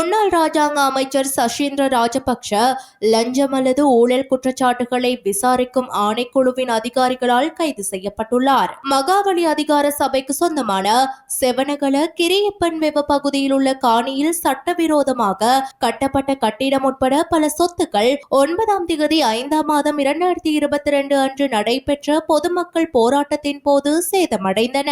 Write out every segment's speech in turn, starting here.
முன்னாள் ராஜாங்க அமைச்சர் சஷீந்திர ராஜபக்ஷ லஞ்சம் அல்லது ஊழல் குற்றச்சாட்டுகளை விசாரிக்கும் ஆணைக்குழுவின் அதிகாரிகளால் கைது செய்யப்பட்டுள்ளார். மகாவலி அதிகார சபைக்கு சொந்தமான செவனகல கிரியப்பன் வெவ பகுதியில் உள்ள காணியில் சட்டவிரோதமாக கட்டப்பட்ட கட்டிடம் உட்பட பல சொத்துக்கள் ஒன்பதாம் திகதி ஐந்தாம் மாதம் இரண்டாயிரத்தி இருபத்தி ரெண்டு அன்று நடைபெற்ற பொதுமக்கள் போராட்டத்தின் போது சேதமடைந்தன.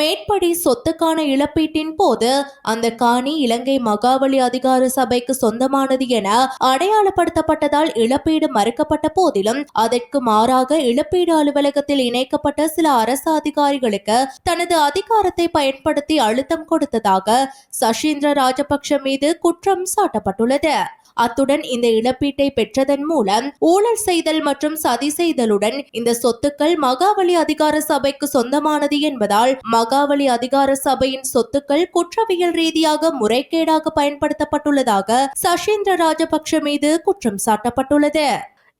மேற்படி சொத்துக்கான இழப்பீட்டின் போது அந்த காணி இலங்கை மகாவலி அதிகார சபைக்கு சொந்தமானது என அடையாளப்படுத்தப்பட்டதால் இழப்பீடு மறுக்கப்பட்ட போதிலும் அதற்கு மாறாக இழப்பீடு அலுவலகத்தில் இணைக்கப்பட்ட சில அரசு அதிகாரிகளுக்கு தனது அதிகாரத்தை பயன்படுத்தி அழுத்தம் கொடுத்ததாக சஷீந்திர ராஜபக்ஷ மீது குற்றம் சாட்டப்பட்டுள்ளது. அத்துடன் இந்த இழப்பீட்டை பெற்றதன் மூலம் ஊழல் செய்தல் மற்றும் சதி செய்தலுடன் இந்த சொத்துக்கள் மகாவலி அதிகார சபைக்கு சொந்தமானது என்பதால் மகாவலி அதிகார சபையின் சொத்துக்கள் குற்றவியல் ரீதியாக முறைகேடாக பயன்படுத்தப்பட்டுள்ளதாக சஷீந்திர ராஜபக்ஷ மீது குற்றம் சாட்டப்பட்டுள்ளது.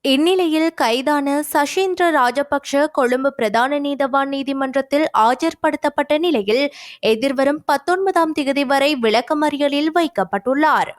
இந்நிலையில் கைதான சஷீந்திர ராஜபக்ஷ கொழும்பு பிரதான நீதவான் நீதிமன்றத்தில் ஆஜர்படுத்தப்பட்ட நிலையில் எதிர்வரும் பத்தொன்பதாம் தேதி வரை விளக்கமறியலில் வைக்கப்பட்டுள்ளார்.